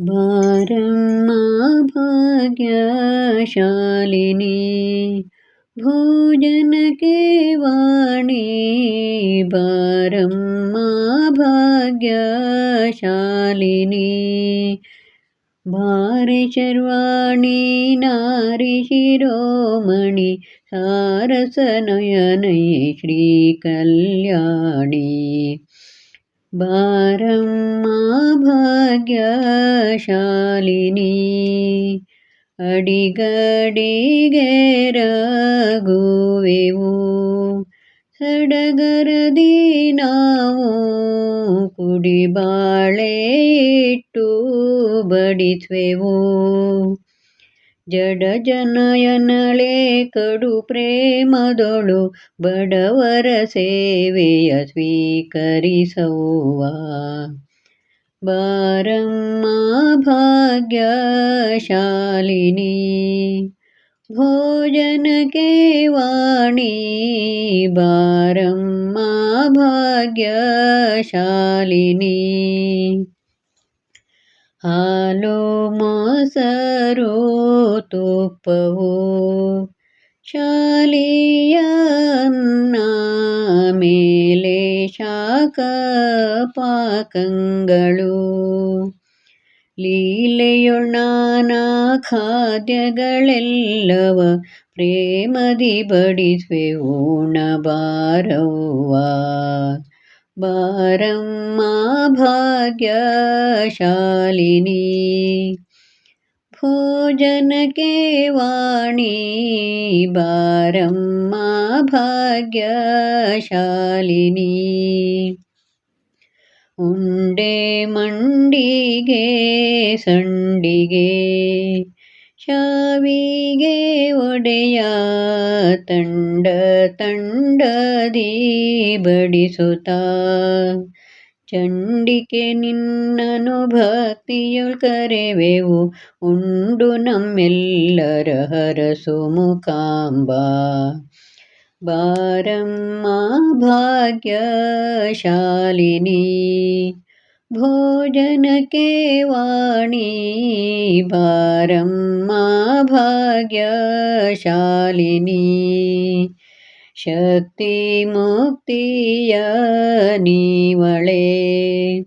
बारं मा भाग्यशालिनी भोजनके वाणी बारं मा भाग्यशालिनी भारशर्वाणी नारिशिरोमणि सारसनयनये श्रीकल्याणी। ಶ್ರೀ ಕಲ್ಯಾಣಿ ಬಾರಮ್ಮ ಭಾಗ್ಯಶಾಲಿನಿ ಅಡಿಗಡಿಗೆ ರಘುವೆವು ಸಡಗರದಿ ನಾವು ಕುಡಿಬಾಳೆ ಇಟ್ಟು ಬಡಿಸುವೆವು ಜಡ ಜನಯನಳೆ ಕಡು ಪ್ರೇಮದೊಳು ಬಡವರ ಸೇವೆಯ ಸ್ವೀಕರಿಸವ್ವ ಬಾರಮ್ಮ ಭಾಗ್ಯಶಾಲಿನಿ ಭೋಜನಕ್ಕೆ ವಾಣಿ ಬಾರಮ್ಮ ಭಾಗ್ಯಶಾಲಿನಿ ಹಾಲು ಮೊಸರು ತುಪ್ಪವು ಶಾಲಿಯ ಮೇಲೆ ಶಾಖ ಪಾಕಂಗಳು ಲೀಲೆಯೊಣ್ಣಾನ ಖಾದ್ಯಗಳೆಲ್ಲವ ಪ್ರೇಮದಿ ಬಡಿಸುವೆ ಉಣಬಾರವ್ವ वारं मा भाग्यशालिनी। भोजनके वाणी वारं मा भाग्यशालिनी। उण्डे मण्डिगे सण्डिगे ಶಾವಿಗೆ ಒಡೆಯ ತಂಡ ತಂಡದಿ ಬಡಿಸುತ್ತ ಚಂಡಿಕೆ ನಿನ್ನನು ಭಕ್ತಿಯುಳ್ ಕರೆವೆವು, ಉಂಡು ನಮ್ಮೆಲ್ಲರ ಹರಸು ಮುಖಾಂಬ. ಬಾರಮ್ಮ ಭಾಗ್ಯಶಾಲಿನಿ भोजन के वाणी बारम्मा भाग्यशालिनी। शक्तिमुक्तिय निवळे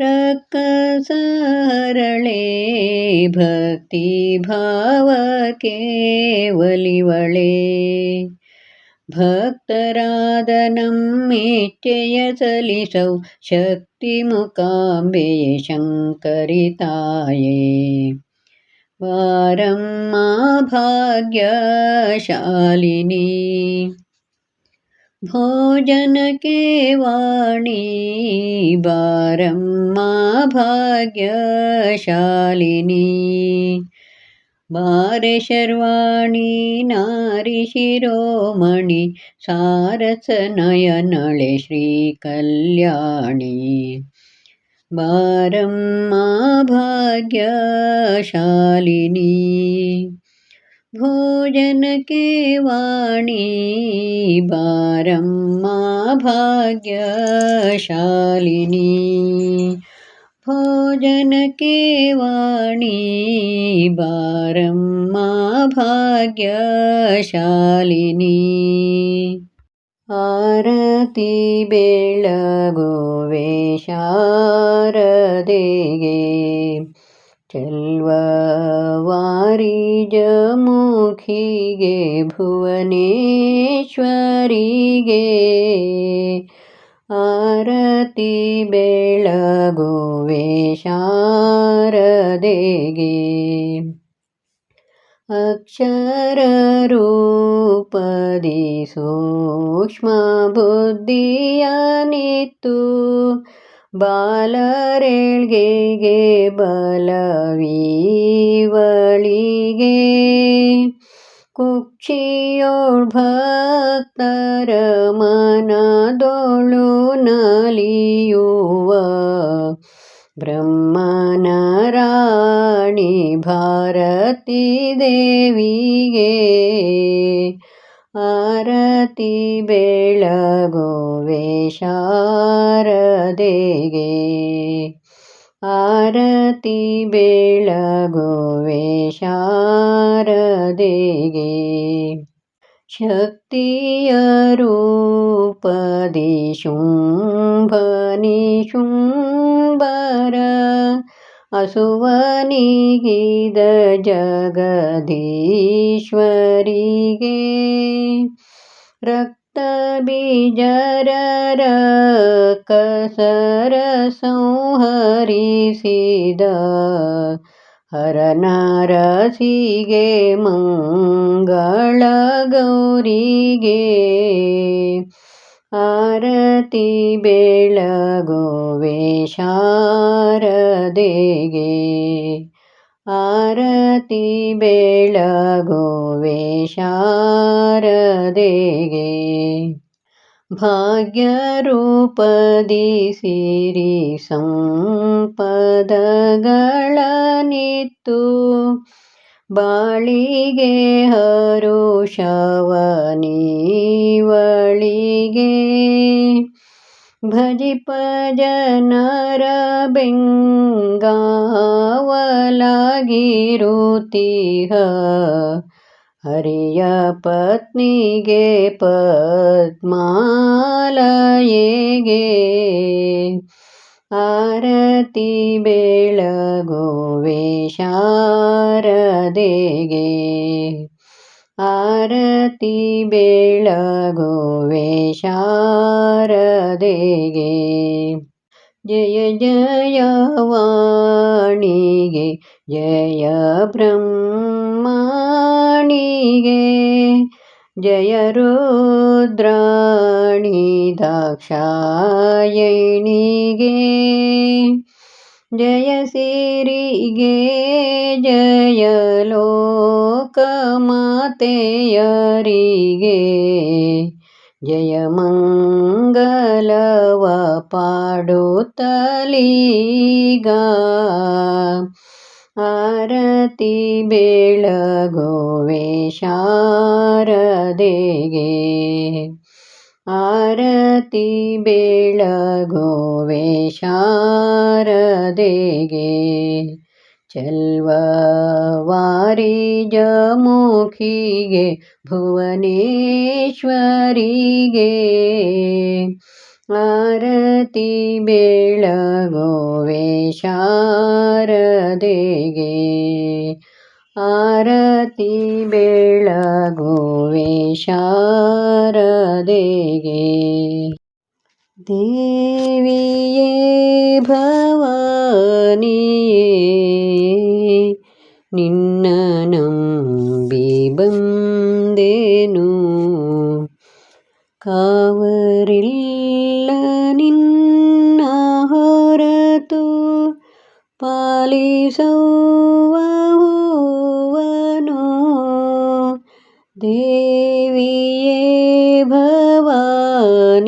रक्कसरळे भक्तिभाव केवलिवळे भक्तराधनं मेच्चय सलिसौ शक्तिमुकाम्बे शङ्करिताये। वारं मा भाग्यशालिनी भोजनके वाणी वारं मा भाग्यशालिनी वारशर्वाणि नारिशिरोमणि सारसनयनळे श्रीकल्याणि। बारं मा भाग्यशालिनी भोजनकेवाणी बारं मा भाग्यशालिनी। ವಾಣಿ वाणी बारम्मा भाग्यशालिनी ವಾಣಿ ಬಾರಮ್ಮ ಭಾಗ್ಯಶಾಲಿನಿ ಜಮುಖಿಗೆ ಬೆಳಗುವೆ ಆರತಿ ಬೆಳಗುವೆ ಶಾರದೆಗೆ ಅಕ್ಷರ ರೂಪದಿ ಸೂಕ್ಷ್ಮ ಬುದ್ಧಿಯನಿತ್ತು ಬಾಲರೇಳ್ಗೆಗೆ ಬಲವೀವಳಿಗೆ ಕುಕ್ಷಿಯೋಳ್ ಭಕ್ತರ ಮನದೊಳು ನಲಿಯುವ ಬ್ರಹ್ಮನ ರಾಣಿ ಭಾರತಿ ದೇವಿಗೆ ಆರತಿ ಬೆಳಗುವೆ ಶಾರದೆಗೆ ಆರತಿ ಬೆಳಗುವೆ ಶಾರದೆಗೆ ಶಕ್ತಿಯ ರೂಪದಿ ಶುಂಭನಿ ಶುಂಭರ ಅಸುವನಿಗಿದ ಜಗದೀಶ್ವರಿಗೆ ರಕ್ತ ಬೀಜರ ಕಸರ ಸಂಹರಿಸಿದ ಹರನಾರಸಿಗೆ ಮಂಗಳ ಗೌರಿಗೆ ಆರತಿ ಬೆಳಗುವೆ ಶಾರದೆಗೆ ಆರತಿ ಬೆಳಗುವೆ ಶಾರದೆಗೆ ಭಾಗ್ಯರೂಪದಿ ಸಿರಿ ಸಂಪದಗಳನಿತ್ತು ಬಾಳಿಗೆ ಹರುಷವನಿವಳಿಗೆ ಭಜಿಪ ಜನರ ಬೆಂಗಾವಲಾಗಿರುತ್ತೀಹ ಹರಿಯ ಪತ್ನಿಗೆ ಪದ್ಮಾಲಯೆಗೆ ಆರತಿ ಬೆಳಗುವೆ ಶಾರದೆಗೆ ಆರತಿ ಬೆಳಗುವೆ ಶಾರದೆಗೆ ಜಯ ಜಯ ವಾಣಿಗೆ ಜಯ ಬ್ರಹ್ಮಾಣಿಗೆ ಜಯ ರುದ್ರಾಣಿ ದಾಕ್ಷಾಯಣಿಗೆ ಜಯ ಸಿರಿಗೆ ಜಯ ಲೋಕಮಾತೆಯರಿಗೆ ಜಯ ಮಂಗಲವ ಪಾಡುತ್ತಲೀಗ. ಆರತಿ ಬೆಳಗುವೆ ಶಾರದೆಗೆ ಆರತಿ ಬೆಳಗೋವೆ ಶಾರದೆಗೆ ಚಲ್ವವಾರಿ ಜಮುಖಿಗೆ ಭುವನೇಶ್ವರಿಗೆ ಆರತಿ ಬೆಳಗೋವೆ ಶಾರದೆಗೆ ಆರತಿ ಬೆಳಗುವೆ ಶಾರದೆಗೆ ದೇವಿಯೇ ಭವಾನಿಯೇ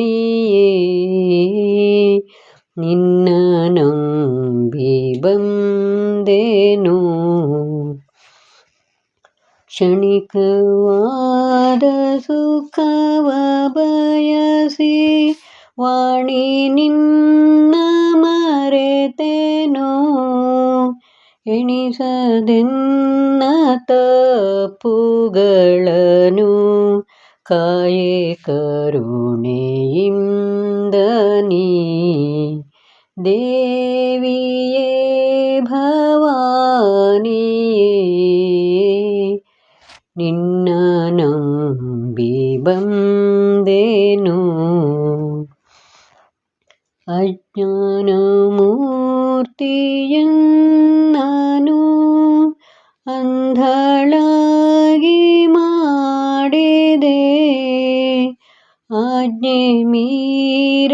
ಭವಾನಿಯೇ ನಿನ್ನ ನಂಬಿ ಬಂದೇನು ಕ್ಷಣಿಕವಾದ ಸುಖವ ಬಯಸಿ ವಾಣಿ ನಿನ್ನ ಮರೆತೆನೋ ಎಣಿಸದೆನ್ನ ತಪ್ಪುಗಳನ್ನು ಕಾಯೆ ಕರುಣೆಯಿಂದ ನೀ ಆಜ್ಞೆ ಮೀರಲಾರೆ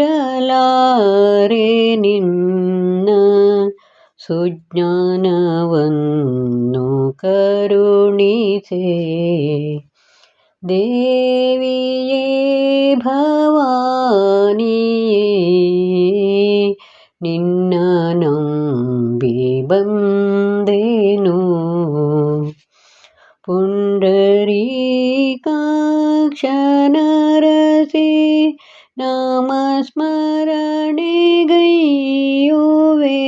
ನಿನ್ನ ಸುಜ್ಞಾನವನ್ನು ಕರುಣಿಸೆ ದೇವಿಯೇ ಭವಾನಿಯೇ न्दरी नामस्मरणे नरसि नाम स्मरणे गैवे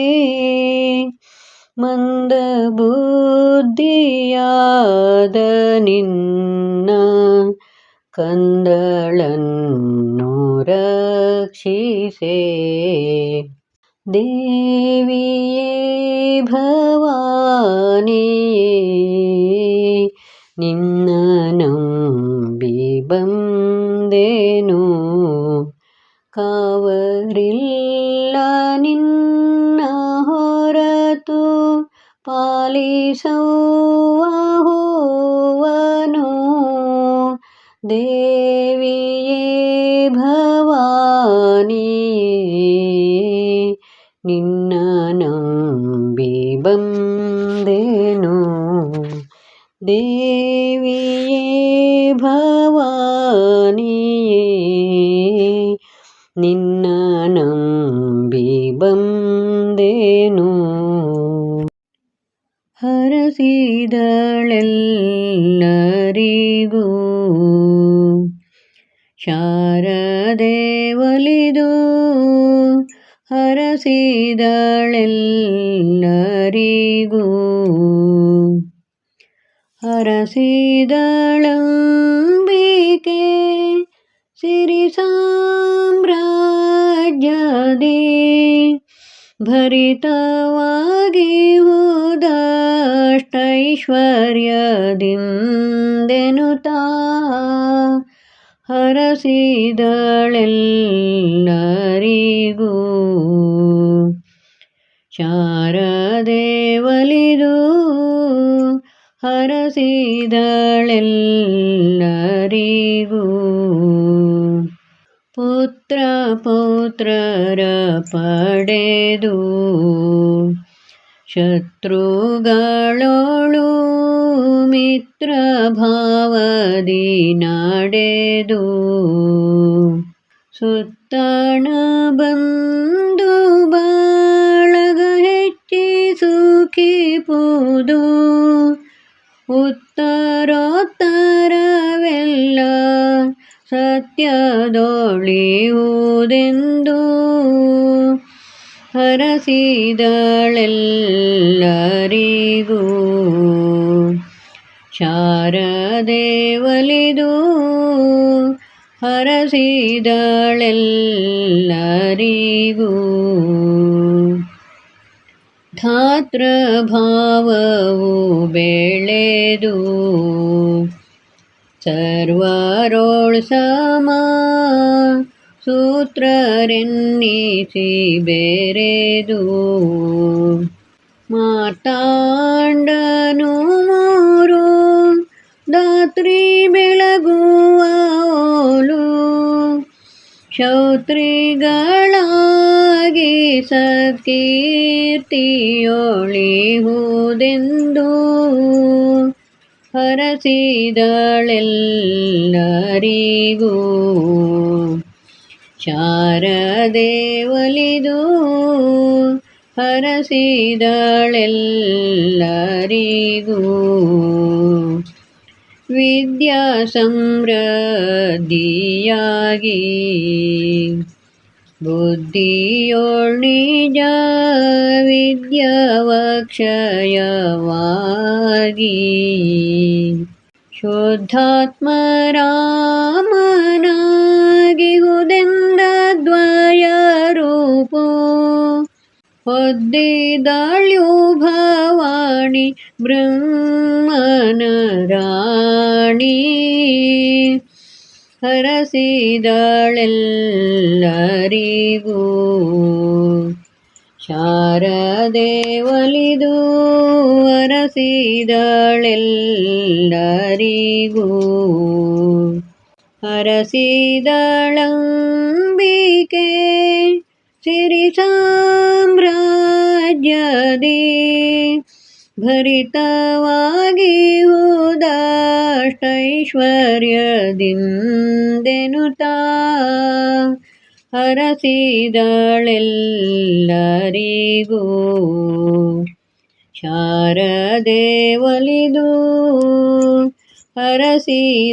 रक्षिसे देवि ನಿನ್ನ ನಂಬಿ ಬಂದೇನು. ಕಾವರಿಲ್ಲ ನಿನ್ನ ಹೊರತು ಪಾಲಿಸುವ ದೇವಿಯೇ ಭವಾನಿಯೇ ನಿನ್ನ ನಂಬಿ ಬಂದೆನು. ದೇವಿಯೇ ಭವಾನಿಯೇ ನಿನ್ನ ನಂಬಿ ಬಂದೇನು. ಹರಸಿದಳೆಲ್ಲರಿಗೂ ಶಾರದೆ ಒಲಿದು ಹರಸಿದಳೆಲ್ಲರಿಗೂ ಹರಸಿದಳಂಬಿಕೆ ಸಿರಿ ಸಾಮ್ರಾಜ್ಯದಿ ಭರಿತವಾಗಿ ಹೋದಷ್ಟೈಶ್ವರ್ಯದಿಂದೆನುತಾ ಹರಸಿದಳೆಲ್ಲರಿಗೂ. ಶಾರದೆ ಒಲಿದು ಹರಸಿದಳೆಲ್ಲರಿಗೂ ಪುತ್ರ ಪೌತ್ರರ ಪಡೆದು ಶತ್ರುಗಳೋಳು ಮಿತ್ರ ಭಾವದಿ ನಡೆದು ಸುತ್ತಣ ಬಂದು ಬಾಳಗ ಹೆಚ್ಚಿ ಸುಖಿಪುದು ಉತ್ತರೋತ್ತರವೆಲ್ಲ ಸತ್ಯದೊಳಿಯುವುದೆಂದು ಹರಸಿದಳೆಲ್ಲರಿಗೂ. ಶಾರದೇವಲಿದು ಹರಸಿದಳೆಲ್ಲರಿಗೂ. ಧಾತೃಭಾವವು ಬೆಳೆದು ಸರ್ವರೋಳ್ ಸಮ ಸೂತ್ರರೆನ್ನಿಸಿ ಬೆರೆದು ಮಾತಾಂಡನು ಮೂರು ದಾತ್ರಿ ಬೆಳಗುವ ಓಲು ಶೌತ್ರಿಗಳಾಗಿ ಸತ್ಕೀರ್ತಿಯೊಳಿಹುದೆಂದು ಹರಸಿದಳೆಲ್ಲರಿಗೂ ಶಾರದೇವಲಿದು ಹರಸಿದಳೆಲ್ಲರಿಗೂ ವಿದ್ಯಾ ಸಮೃದ್ಧಿಯಾಗಿ बुद्धियोणिजविद्यक्षयवागी शुद्धात्मरामनागि गुदिन्द द्वयरूपो हुद्दिोभावाणि ब्रह्मनराणि। ಹರಸಿದಳೆಲ್ಲರಿಗೂ ಶಾರದೆ ಒಲಿದು ಹರಸಿದಳೆಲ್ಲರಿಗೂ ಹರಸಿದಳಂಬಿಕೆ ಸಿರಿ ಸಾಮ್ರಾಜ್ಯದಿ ಭರಿತವಾಗಿ ಹೋದಷ್ಟೈಶ್ವರ್ಯದಿಂದೆನುತಾ ಹರಸಿದಳೆಲ್ಲರಿಗೂ ಶಾರದೆ ಒಲಿದು ಹರಸಿದಳೆಲ್ಲರಿಗೂ